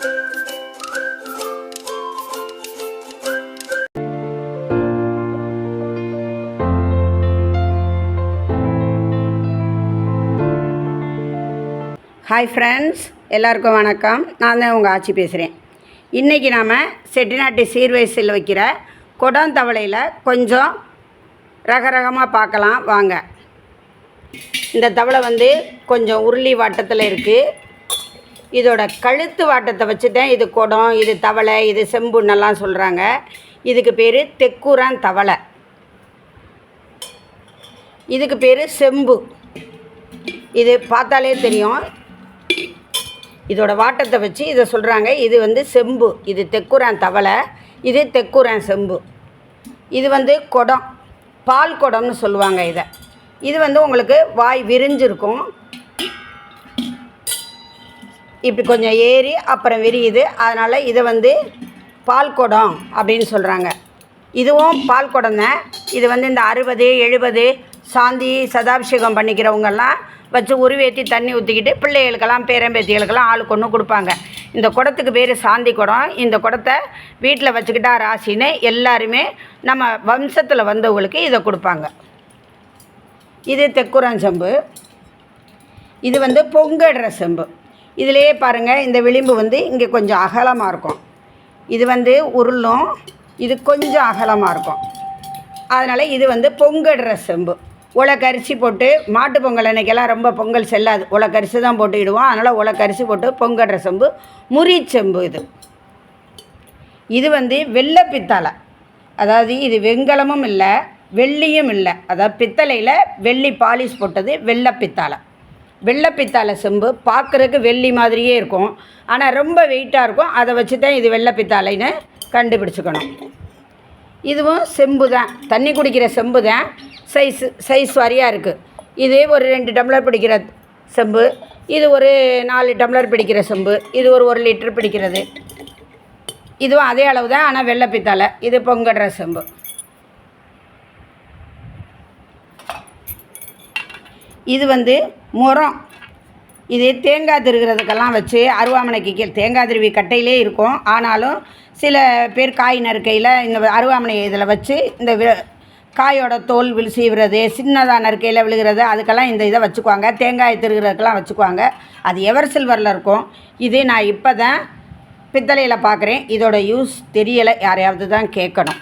Hi friends எல்லாருக்கும் வணக்கம். நான் தான் உங்கள் ஆட்சி பேசுகிறேன் இன்றைக்கி நாம் செட்டிநாட்டு சீர்வயசில் வைக்கிற குடம் தவளையில் கொஞ்சம் ரகரகமாக பார்க்கலாம். வாங்க. இந்த தவளை வந்து கொஞ்சம் உருளி வட்டத்தில் இருக்குது இதோட கழுத்து வாட்டத்தை வச்சு தான் இது குடம் இது தவளை இது செம்புன்னெல்லாம் சொல்கிறாங்க இதுக்கு பேர் தெக்கூரான் தவளை. இதுக்கு பேர் செம்பு. இது பார்த்தாலே தெரியும். இதோட வாட்டத்தை வச்சு இதை சொல்கிறாங்க இது வந்து செம்பு. இது தெக்குரான் தவளை. இது தெக்குரான் செம்பு. இது வந்து குடம். பால் குடம்னு சொல்லுவாங்க இதை. இது வந்து உங்களுக்கு வாய் விரிஞ்சிருக்கும். இப்படி கொஞ்சம் ஏறி அப்புறம் விரியுது. அதனால் இதை வந்து பால் குடம் அப்படின்னு சொல்கிறாங்க இதுவும் பால் குடம் தான். இது வந்து இந்த அறுபது எழுபது சாந்தி சதாபிஷேகம் பண்ணிக்கிறவங்கெல்லாம் வச்சு உருவேற்றி தண்ணி ஊற்றிக்கிட்டு பிள்ளைகளுக்கெல்லாம் பேரம்பேத்திகளுக்கெல்லாம் ஆளுக்கு ஒன்று கொடுப்பாங்க. இந்த குடத்துக்கு பேர் சாந்தி குடம். இந்த குடத்தை வீட்டில் வச்சுக்கிட்டா ராசின்னு எல்லாருமே நம்ம வம்சத்தில் வந்தவங்களுக்கு இதை கொடுப்பாங்க. இது தெக்குரஞ்செம்பு. இது வந்து பொங்கடுற செம்பு இதிலேயே பாருங்கள் இந்த விளிம்பு வந்து இங்கே கொஞ்சம் அகலமாக இருக்கும். இது வந்து உருளும் இது கொஞ்சம் அகலமாக இருக்கும். அதனால் இது வந்து பொங்கடுற செம்பு. உலக்கரிசி போட்டு மாட்டு பொங்கல் அன்னைக்கெல்லாம் ரொம்ப பொங்கல் செல்லாது. உலக்கரிசி தான் போட்டுக்கிடுவோம். அதனால் உலக்கரிசி போட்டு பொங்கடுற செம்பு முறி செம்பு இது. இது வந்து வெள்ளை பித்தளை. அதாவது இது வெங்கலமும் இல்லை வெள்ளியும் இல்லை. அதாவது பித்தளையில் வெள்ளி பாலிஷ் போட்டது வெள்ளை பித்தளை. வெள்ளை செம்பு பார்க்குறதுக்கு வெள்ளி மாதிரியே இருக்கும். ஆனால் ரொம்ப வெயிட்டாக இருக்கும். அதை வச்சு தான் இது வெள்ளைப்பித்தாளைன்னு கண்டுபிடிச்சிக்கணும். இதுவும் செம்பு தான். தண்ணி குடிக்கிற செம்பு தான். சைஸ் சைஸ் வாரியாக இருக்குது இது ஒரு ரெண்டு டம்ளர் பிடிக்கிற செம்பு. இது ஒரு நாலு டம்ளர் பிடிக்கிற செம்பு. இது ஒரு ஒரு லிட்டர் பிடிக்கிறது. இதுவும் அதே அளவு தான் ஆனால் வெள்ளை இது பொங்கடுற செம்பு. இது வந்து முரம். இது தேங்காய் திருகிறதுக்கெல்லாம் வச்சு அருவாமனைக்கு கீழே தேங்காய் திருவி கட்டையிலே இருக்கும். ஆனாலும் சில பேர் காய் நறுக்கையில் இந்த அருவாமனை இதில் வச்சு இந்த வி காயோட தோல் வில் சீவுறது சின்னதாக நறுக்கையில் விழுகிறது அதுக்கெல்லாம் இந்த இதை வச்சுக்குவாங்க. தேங்காய் திருகிறதுக்கெல்லாம் வச்சுக்குவாங்க. அது எவர் சில்வரில் இருக்கும். இது நான் இப்போ தான் பித்தளையில் பார்க்குறேன் இதோட யூஸ் தெரியலை. யாரையாவது தான் கேட்கணும்.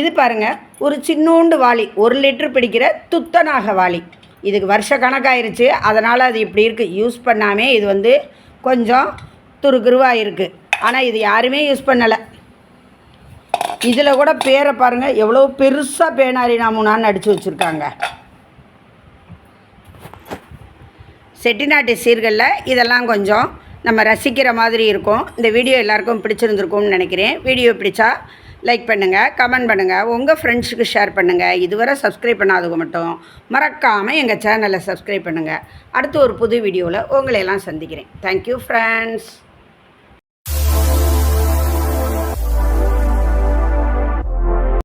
இது பாருங்கள் ஒரு சின்னோண்டு வாளி ஒரு லிட்டர் பிடிக்கிற துத்தநாக வாளி. இதுக்கு வருஷ கணக்காயிருச்சு. அதனால் அது இப்படி இருக்குது யூஸ் பண்ணாமே இது வந்து கொஞ்சம் துருக்குருவாக இருக்குது ஆனால் இது யாருமே யூஸ் பண்ணலை. இதில் கூட பேரை பாருங்கள் எவ்வளோ பெருசாக பேனாரி நாமுனான்னு அடித்து வச்சுருக்காங்க. செட்டிநாட்டு சீர்களில் இதெல்லாம் கொஞ்சம் நம்ம ரசிக்கிற மாதிரி இருக்கும். இந்த வீடியோ எல்லாருக்கும் பிடிச்சிருந்துருக்கும்னு நினைக்கிறேன். வீடியோ பிடிச்சா லைக் பண்ணுங்கள் கமெண்ட் பண்ணுங்கள் உங்கள் ஃப்ரெண்ட்ஸுக்கு ஷேர் பண்ணுங்கள் இதுவரை சப்ஸ்கிரைப் பண்ணாதவங்க மட்டும் மறக்காமல் எங்கள் சேனலை சப்ஸ்கிரைப் பண்ணுங்கள் அடுத்து ஒரு புது வீடியோவில் உங்களையெல்லாம் சந்திக்கிறேன். Thank you friends